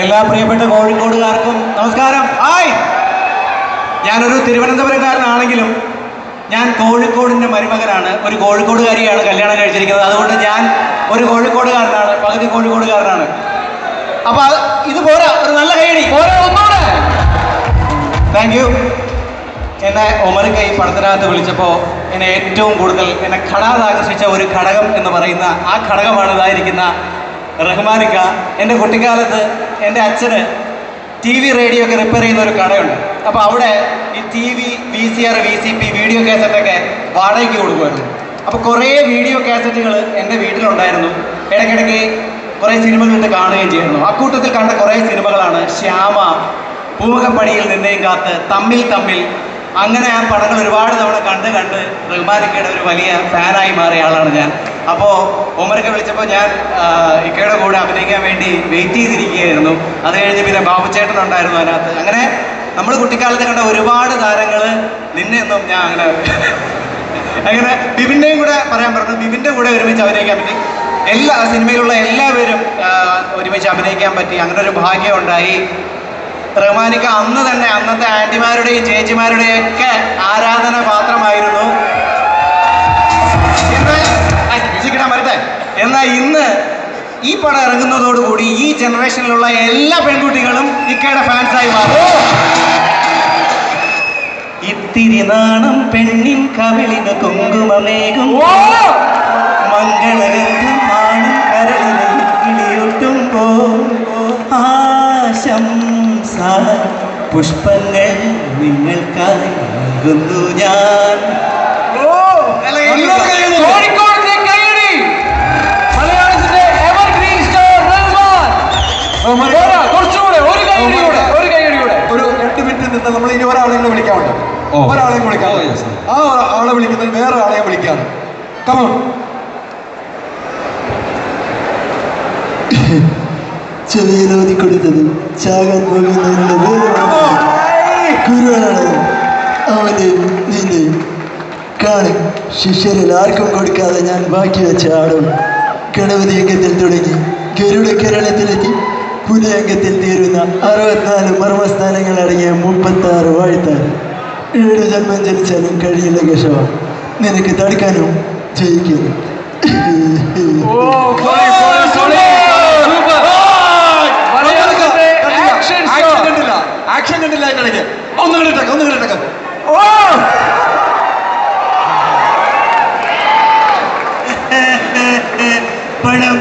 എല്ലാ പ്രിയപ്പെട്ട കോഴിക്കോടുകാർക്കും നമസ്കാരം. ഹായ്! ഞാനൊരു തിരുവനന്തപുരക്കാരനാണെങ്കിലും ഞാൻ കോഴിക്കോടിന്റെ മരുമകനാണ്. ഒരു കോഴിക്കോടുകാരിയാണ് കല്യാണം കഴിച്ചിരിക്കുന്നത്. അതുകൊണ്ട് ഞാൻ ഒരു കോഴിക്കോടുകാരനാണ് പകുതി കോഴിക്കോടുകാരനാണ്. അപ്പൊ അത് ഇത് പോരാ ഒരു നല്ല കൈയടി. താങ്ക് യു എന്നെ ഒമർക്ക കൈ പടത്തിനകത്ത് വിളിച്ചപ്പോൾ എന്നെ ഏറ്റവും കൂടുതൽ എന്നെ ഘടാതാകർഷിച്ച ഒരു ഘടകം എന്ന് പറയുന്ന ആ ഘടകമാണ് ഇതായിരിക്കുന്ന റഹ്മാനിക്ക എന്റെ കുട്ടിക്കാലത്ത് എന്റെ അച്ഛന് ടി വി റേഡിയോ ഒക്കെ റിപ്പയർ ചെയ്യുന്ന ഒരു കടയുണ്ട്. അപ്പോൾ അവിടെ ഈ T V V C R V C P video കാസറ്റൊക്കെ വാടകയ്ക്ക് കൊടുക്കുമായിരുന്നു. അപ്പോൾ കുറേ വീഡിയോ കാസറ്റുകൾ എന്റെ വീട്ടിലുണ്ടായിരുന്നു. ഇടയ്ക്കിടയ്ക്ക് കുറേ സിനിമകൾ ഇട്ട് കാണുകയും ചെയ്യുന്നു അക്കൂട്ടത്തിൽ കണ്ട കുറേ സിനിമകളാണ് ശ്യാമ പൂമുഖപ്പടിയിൽ നിന്നെയും കാത്ത് തമ്മിൽ തമ്മിൽ. അങ്ങനെ ആ പടങ്ങൾ ഒരുപാട് തവണ കണ്ട് കണ്ട് റഹ്മാനിക്കയുടെ ഒരു വലിയ ഫാനായി മാറിയ ആളാണ് ഞാൻ. അപ്പോൾ ഒമരൊക്കെ വിളിച്ചപ്പോൾ ഞാൻ ഇക്കയുടെ കൂടെ അഭിനയിക്കാൻ വേണ്ടി വെയിറ്റ് ചെയ്തിരിക്കുകയായിരുന്നു. അത് കഴിഞ്ഞ് പിന്നെ ബാബുച്ചേട്ടൻ ഉണ്ടായിരുന്നു അതിനകത്ത്. അങ്ങനെ നമ്മൾ കുട്ടിക്കാലത്ത് കണ്ട ഒരുപാട് താരങ്ങൾ നിന്നെയൊന്നും ഞാൻ അങ്ങനെ അങ്ങനെ ബിബിന്റെയും കൂടെ പറയാൻ പറഞ്ഞു. ബിബിന്റെ കൂടെ ഒരുമിച്ച് അഭിനയിക്കാൻ പറ്റി. എല്ലാ സിനിമയിലുള്ള എല്ലാവരും ഒരുമിച്ച് അഭിനയിക്കാൻ പറ്റി. അങ്ങനെ ഒരു ഭാഗ്യം ഉണ്ടായി. റഹ്മാനിക്ക അന്ന് തന്നെ അന്നത്തെ ആന്റിമാരുടെയും ചേച്ചിമാരുടെയും ഒക്കെ ആരാധന പാത്രമായിരുന്നു. എന്നാൽ ഇന്ന് ഈ പടം ഇറങ്ങുന്നതോടുകൂടി ഈ ജനറേഷനിലുള്ള എല്ലാ പെൺകുട്ടികളും ഇക്കയുടെ ഫാൻസായി മാറും. ഇത്തിരി നാണം പെണ്ണിൻ കവിളിന് കുങ്കുമമേകും. മംഗളഗന്ധം മാണം കരളിന് കിളിയൊട്ടുമ്പോ ആശംസ പുഷ്പങ്ങൾ നിങ്ങൾക്കായി നൽകുന്നു ഞാൻ. ഒരാളെയും വിളിക്കാം. ആ ആളെ വിളിക്കുന്നത് വേറെ ആളെയും വിളിക്കാറ് കമോൺ ചെവിയിലോതി കൊടുത്തത് ചാകാൻ പോകുന്നതിനുള്ള ഗുരുവാണ്. അവന്റെയും കാണും ശിഷ്യരിൽ ആർക്കും കൊടുക്കാതെ ഞാൻ ബാക്കി വെച്ച ആടും ഗണപതി അംഗത്തിൽ തുടങ്ങി ഗരുഡ കേരളത്തിലെത്തി പുലിയംഗത്തിൽ തീരുന്ന അറുപത്തിനാല് മർമ്മസ്ഥാനങ്ങൾ അടങ്ങിയ മുപ്പത്തി ആറ് വാഴ്ത്താൻ. ഏഴ് ജന്മം ജനിച്ചാലും കഴിയില്ല കേശവ. നിനക്ക് തടുക്കാനും? ജയിക്കാനും പണം ആക്ഷൻ വേണ്ടി സ്റ്റാർ കണ്ടില്ല. ആക്ഷൻ കണ്ടില്ല. അതിന്റെ ഇടയ്ക്ക് ഒന്ന് കണ്ടിട്ടേക്ക് ഒന്ന് കണ്ടിട്ടേക്ക് പണം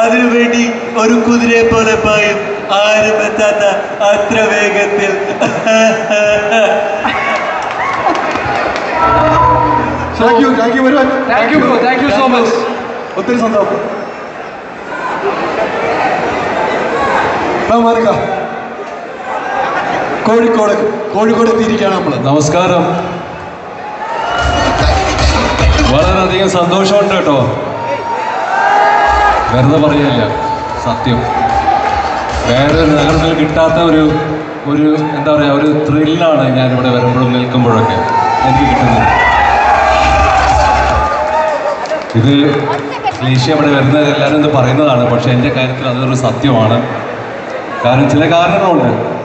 അതിനുവേണ്ടി ഒരു കുതിരയെ പോലെ പായും. ആരും എത്താത്ത അത്ര വേഗത്തിൽ. താങ്ക് യു വരുവാൻ thank you bro thank you so much ഒത്തിരി സന്തോഷം. മാറിക്ക കോഴിക്കോട് കോഴിക്കോട് എത്തിയിരിക്കുകയാണ് നമ്മൾ നമസ്കാരം. വളരെയധികം സന്തോഷമുണ്ട് കേട്ടോ. വെറുതെ പറയല്ല സത്യം. വേറെ ഒരു നഗരത്തിൽ കിട്ടാത്ത ഒരു ഒരു എന്താ പറയുക ഒരു ത്രില്ലാണ് ഞാനിവിടെ വരുമ്പോഴും നിൽക്കുമ്പോഴൊക്കെ എനിക്ക് കിട്ടുന്നത്. ഇത് ക്ലീശ അവിടെ വരുന്നത് എല്ലാവരും ഇത് പറയുന്നതാണ് പക്ഷേ എന്റെ കാര്യത്തിൽ അതൊരു സത്യമാണ്. കാരണം ചില കാരണങ്ങളുണ്ട്.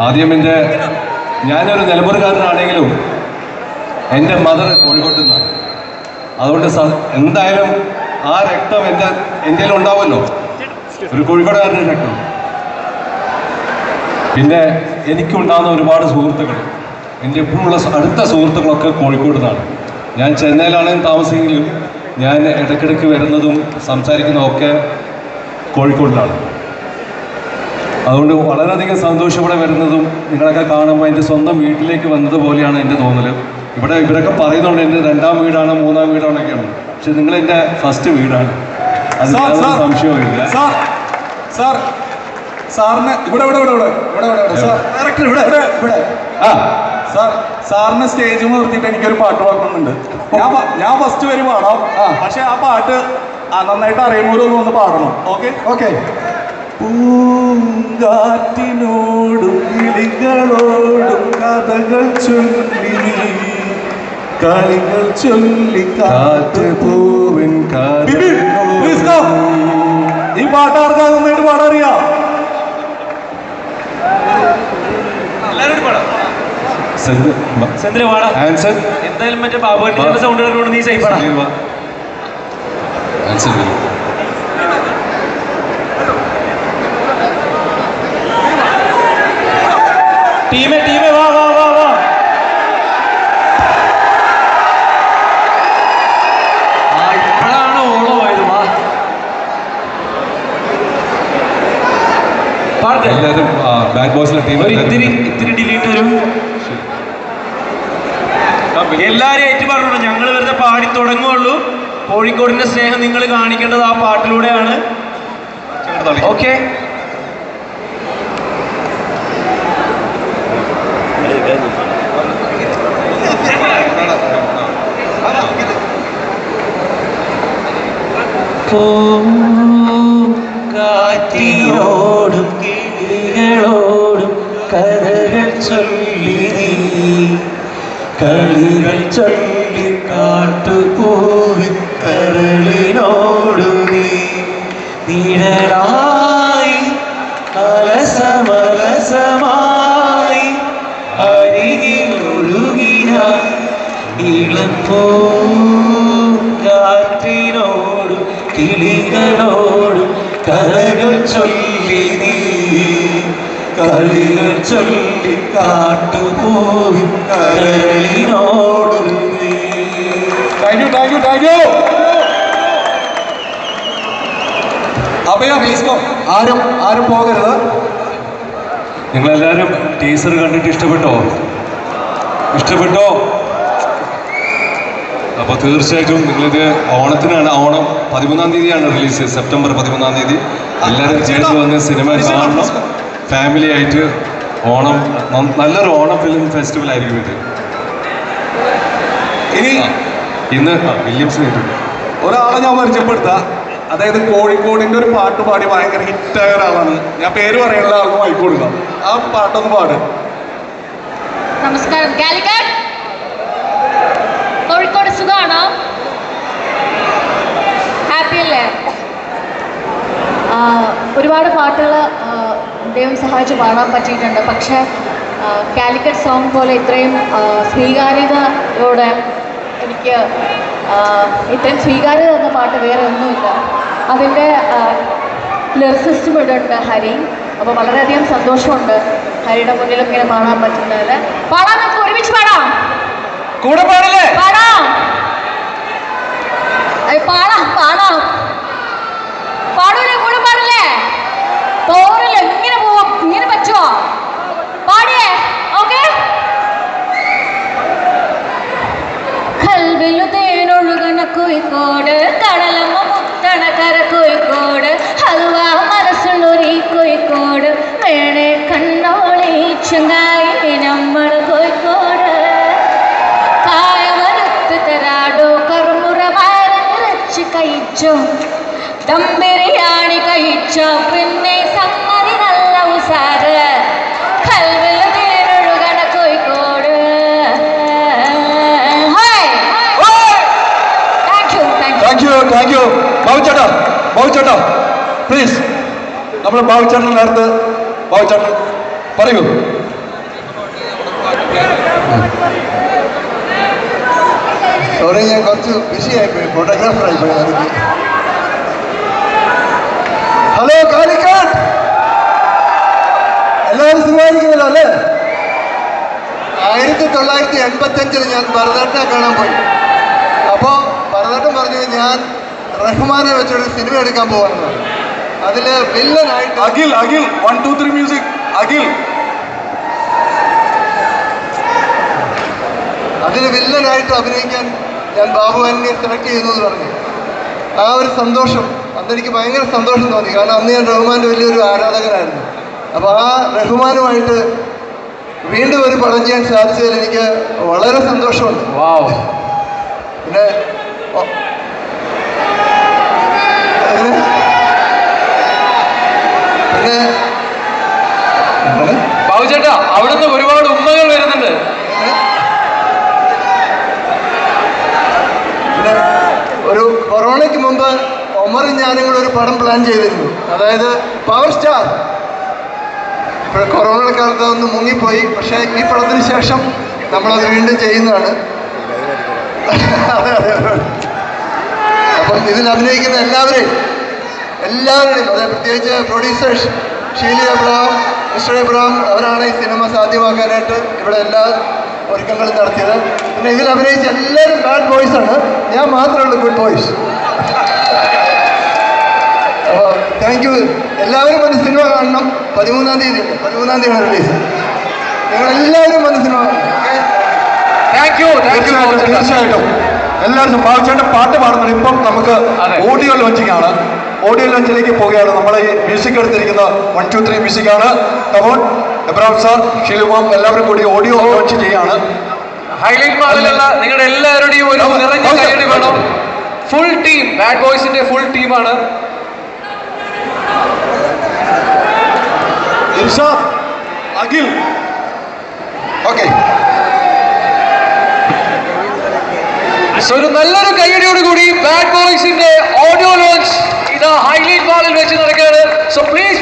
ആദ്യം എന്റെ ഞാനൊരു നിലമ്പൂർകാരനാണെങ്കിലും എന്റെ മദർ കോഴിക്കോട്ടിൽ നിന്നാണ്. അതുകൊണ്ട് എന്തായാലും ആ രക്തം എന്റെ എന്റെ ഉണ്ടാവുമല്ലോ. ഒരു കോഴിക്കോടുകാരന്റെ രക്തം. പിന്നെ എനിക്കുണ്ടാകുന്ന ഒരുപാട് സുഹൃത്തുക്കൾ. എന്റെ ഇപ്പോഴുള്ള അടുത്ത സുഹൃത്തുക്കളൊക്കെ കോഴിക്കോട് നിന്നാണ്. ഞാൻ ചെന്നൈയിലാണെങ്കിൽ താമസിയെങ്കിലും ഞാൻ ഇടയ്ക്കിടയ്ക്ക് വരുന്നതും സംസാരിക്കുന്നതും ഒക്കെ കോഴിക്കോടിലാണ്. അതുകൊണ്ട് വളരെയധികം സന്തോഷം ഇവിടെ വരുന്നതും നിങ്ങളൊക്കെ കാണുമ്പോൾ എന്റെ സ്വന്തം വീട്ടിലേക്ക് വന്നതുപോലെയാണ് എന്റെ തോന്നൽ. ഇവിടെ ഇവരൊക്കെ പറയുന്നുണ്ട് എന്റെ രണ്ടാം വീടാണ് മൂന്നാം വീടാണൊക്കെയാണ് പക്ഷെ നിങ്ങൾ എന്റെ ഫസ്റ്റ് വീടാണ്. അത് സാർ. സാർ സാറിന് ഇവിടെ ഇവിടെ ഇവിടെ ഇവിടെ ഇവിടെ ഇവിടെ ഇവിടെ സാർ ഡയറക്ടർ ഇവിടെ ഇവിടെ ഇവിടെ. ആ. സാർ സാറിന് സ്റ്റേജ് നിർത്തിയിട്ട് എനിക്കൊരു പാട്ട് പാടണമെന്നുണ്ട്. ഞാൻ ഞാൻ ഫസ്റ്റ് വരി പാടാം. പക്ഷെ ആ പാട്ട് നന്നായിട്ട് അറിയുമ്പോൾ ഒന്ന് പാടണം. ഓക്കെ? ഓക്കെ. പൂങ്കാറ്റിനോടും കിളികളോടും കഥകൾ ചൊല്ലി കളികൾ ചൊല്ലി കാറ്റ് പൂവിൻ ഈ പാട്ട് ആർക്കാ നന്നായിട്ട് പാടാറിയാ? എല്ലാവരോടും പാടാം. സെന്ത് സെന്തിൽ പാടാ ആൻസർ? എന്തായാലും മറ്റേ ബാബുവിന്റെ സൗണ്ട് എടുക്കൊണ്ട് നീ സേഫ് ആടാ. ആൻസർ ടീമേ ടീമേ വാ വാ വാ വാ. ഇപ്പോഴാണ് ഓളം വാ. എല്ലാവരും ബാഡ് ബോയ്സിലെ ടീം ഇത്തിരി ഇത്തിരി ഡിലീറ്റ് വരും. എല്ലാരും ഏറ്റു പറഞ്ഞു ഞങ്ങൾ വെറുതെ പാടി തുടങ്ങുള്ളൂ കോഴിക്കോടിന്റെ സ്നേഹം നിങ്ങൾ കാണിക്കേണ്ടത് ആ പാട്ടിലൂടെയാണ്. ഓക്കെ. കാറ്റിനോടും കരളിനോടും നീ നിഴലായി അലസമലസമായി അരികിൽ ഒഴുകിയ ഇളപ്പോ കാറ്റിനോടും ചൊല്ലി നീ കളികൾ ചൊല്ലി കാട്ടുപോയി കരളിനോടും thank you thank you thank Abhaya please കോ ആരും ആരും പോകരുത്. നിങ്ങളെല്ലാവരും ടീസർ കണ്ടിട്ട് ഇഷ്ടപ്പെട്ടോ? ഇഷ്ടപ്പെട്ടോ? അപ്പോൾ തീർച്ചയായിട്ടും നിങ്ങളിത് ഓണത്തിനാണ് ഓണം പതിമൂന്നാം തീയതിയാണ് റിലീസ് സെപ്റ്റംബർ പതിമൂന്നാം തീയതി. എല്ലാവരും ചേർന്ന് വന്ന് സിനിമ കാണണം. ഫാമിലി ആയിട്ട് ഓണം നല്ലൊരു ഓണം ഫിലിം ഫെസ്റ്റിവൽ ആയിരിക്കും ഇത്. ഇനി ഇന്ന് വില്യംസ് ഒരാളെ ഞാൻ പരിചയപ്പെടുത്താം. അതായത് കോഴിക്കോടിന്റെ ഒരു പാട്ട് പാടി ഭയങ്കര ഹിറ്റായ ഒരാളാണ്. ഞാൻ പേര് പറയുന്നത് ആൾക്ക് വായിക്കൊടുക്ക കൊടുക്കാം. ആ പാട്ടൊന്ന് പാട്. നമസ്കാരം. കാലിക്കറ്റ്? കോഴിക്കോട് സുഖമാണോ? ഹാപ്പി അല്ലേ? ഒരുപാട് പാട്ടുകൾ ദൈവം സഹായിച്ച് പാടാൻ പറ്റിയിട്ടുണ്ട്. പക്ഷേ കാലിക്കറ്റ് സോങ് പോലെ ഇത്രയും സ്വീകാര്യതയോടെ എനിക്ക് ഇത്രയും സ്വീകാര്യത തന്ന പാട്ട് വേറെ ഒന്നുമില്ല. അതിന്റെ ലിറിസിസ്റ്റും ഇവിടെ ഉണ്ട് ഹരി. അപ്പോൾ വളരെയധികം സന്തോഷമുണ്ട് ഹരിയുടെ മുന്നിലും ഇങ്ങനെ പാടാൻ പറ്റുന്നതിൽ. പാടാൻ നമുക്ക് ഒരുമിച്ച് പാടാം. കൂടെ പാടില്ലേ? പാടാം. പാടാം പാടാം. കഴിച്ചോ. ദം ബിരിയാണി കഴിച്ചോ. പിന്നെ സമ്മതി നല്ല ഉസാറ്. കൽവിൽ തേനൊഴുകണ Kozhikode. Thank you thank you ബാബുച്ചേട്ടാ ബാബുച്ചേട്ടാ പ്ലീസ് നമ്മൾ ബാബുച്ചേട്ടൻ നേരത്തെ ബാബുച്ചേട്ടൻ പറയൂ. സോറി ഞാൻ കുറച്ച് ബിസിയായിപ്പോയി ഫോട്ടോഗ്രാഫർ ആയിപ്പോയി അതിന് ഹലോ കാലിക്കാട് എല്ലാവരും സുഖമായിരിക്കുന്നല്ലോ അല്ലേ? ആയിരത്തി തൊള്ളായിരത്തി എൺപത്തഞ്ചിൽ ഞാൻ ഭരതനാട്യം കാണാൻ പോയി. അപ്പോൾ ഭരതനാട്യം പറഞ്ഞു ഞാൻ റഹ്മാനെ വെച്ചൊരു സിനിമ എടുക്കാൻ പോകുന്നു അതിൽ വില്ലനായിട്ട് Akhil Akhil one two three music Akhil. അതിൽ വില്ലനായിട്ട് അഭിനയിക്കാൻ ഞാൻ ബാബു ബാബുവാനെ സെലക്ട് ചെയ്യുന്നു എന്ന് പറഞ്ഞു. ആ ഒരു സന്തോഷം അന്ന് എനിക്ക് ഭയങ്കര സന്തോഷം തോന്നി. കാരണം അന്ന് ഞാൻ റഹ്മാന്റെ വലിയൊരു ആരാധകനായിരുന്നു. അപ്പോൾ ആ റഹ്മാനുമായിട്ട് വീണ്ടും ഒരു പടം ചെയ്യാൻ സാധിച്ചതിൽ എനിക്ക് വളരെ സന്തോഷമുണ്ട്. വാവ്. പിന്നെ? പിന്നെ അവിടുന്ന് ഒരുപാട് ഉമ്മകൾ വരുന്നുണ്ട് പിന്നെ ഒരു കൊറോണയ്ക്ക് മുമ്പ് ഒമറും ഞാനും കൂടെ ഒരു പടം പ്ലാൻ ചെയ്തിരുന്നു. അതായത് പവർ സ്റ്റാർ കൊറോണ കാലത്ത് ഒന്ന് മുങ്ങിപ്പോയി. പക്ഷേ ഈ പടത്തിന് ശേഷം നമ്മളത് വീണ്ടും ചെയ്യുന്നതാണ്. അപ്പം ഇതിൽ അഭിനയിക്കുന്ന എല്ലാവരെയും എല്ലാവരുടെയും അതായത് പ്രത്യേകിച്ച് producers Sheeli Abraham mister Abraham അവരാണ് ഈ സിനിമ സാധ്യമാക്കാനായിട്ട് ഇവിടെ എല്ലാ ഒരുക്കങ്ങളും നടത്തിയത്. പിന്നെ ഇതിൽ അഭിനയിച്ച എല്ലാവരും ബാഡ് ബോയ്സ് ആണ്. ഞാൻ മാത്രമേ ഉള്ളൂ ഗുഡ് ബോയ്സ് അപ്പോൾ താങ്ക് യു എല്ലാവരും വന്ന് സിനിമ കാണണം. പതിമൂന്നാം തീയതി പതിമൂന്നാം തീയതിയാണ് റിലീസ് നിങ്ങളെല്ലാവരും വന്ന് സിനിമ കാണണം. താങ്ക് യു തീർച്ചയായിട്ടും എല്ലാവർക്കും എല്ലാവരും ബാബുചേട്ടൻ പാട്ട് പാടുന്നത് ഇപ്പം നമുക്ക് ഓഡിയോ ലോഞ്ചിങ് ആണ് ഓഡിയോ ലോഞ്ചിലേക്ക് പോവുകയാണ് നമ്മളെ ഈ മ്യൂസിക് എടുത്തിരിക്കുന്ന വൺ ടു ത്രീ മ്യൂസിക് ആണ്. കമോൺ എബ്രാം സാർ ഷിലുമാം എല്ലാവരും കൂടി ഓഡിയോ ലോഞ്ച് ചെയ്യാണ്. ഹൈലൈറ്റ് മാളിലുള്ള നിങ്ങളുടെ എല്ലാവരുടെയും ഒരു നിറഞ്ഞ കൈയടി വേണം. ഫുൾ ടീം ബാഡ് ബോയ്സിന്റെ ഫുൾ ടീമാണ് അഖിൽ. ഓക്കെ ഒരു നല്ലൊരു കൈയടിയോട് കൂടി ബാഡ് ബോയ്സിന്റെ ഓഡിയോ ലോഞ്ച് ഇതാ ഹൈലൈറ്റ് മാളിൽ വെച്ച് നടക്കുകയാണ്. So please